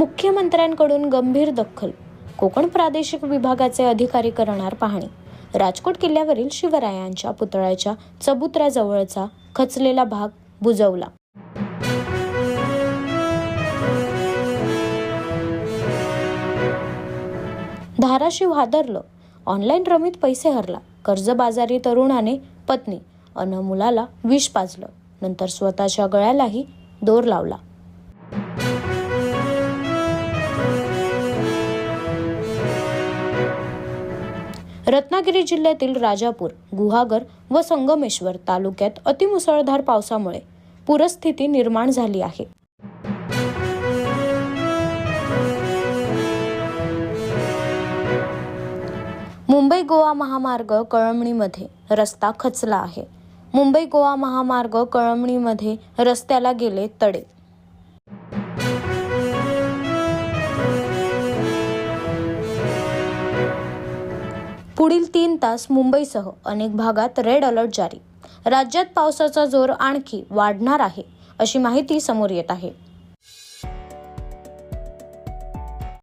मुख्यमंत्र्यांकडून गंभीर दखल. कोकण प्रादेशिक विभागाचे अधिकारी करणार पाहणी. राजकोट किल्ल्यावरील शिवरायांच्या पुतळ्याच्या चबुतऱ्याजवळचा खचलेला भाग बुजवला. धाराशिव हादरलं. ऑनलाईन रमीत पैसे हरला. कर्जबाजारी तरुणाने पत्नी अन मुलाला विष पाजलं. नंतर स्वतःच्या गळ्यालाही दोर लावला. रत्नागिरी जिल्ह्यातील राजापूर गुहागर व संगमेश्वर तालुक्यात अतिमुसळधार पावसामुळे पूरस्थिती निर्माण झाली आहे. मुंबई गोवा महामार्ग कळमणीमध्ये रस्ता खचला आहे. मुंबई गोवा महामार्ग कळमणीमध्ये रस्त्याला गेले तडे पुढील तीन तास मुंबईसह अनेक भागात रेड अलर्ट जारी. राज्यात पावसाचा जोर आणखी वाढणार आहे अशी माहिती समोर येत आहे.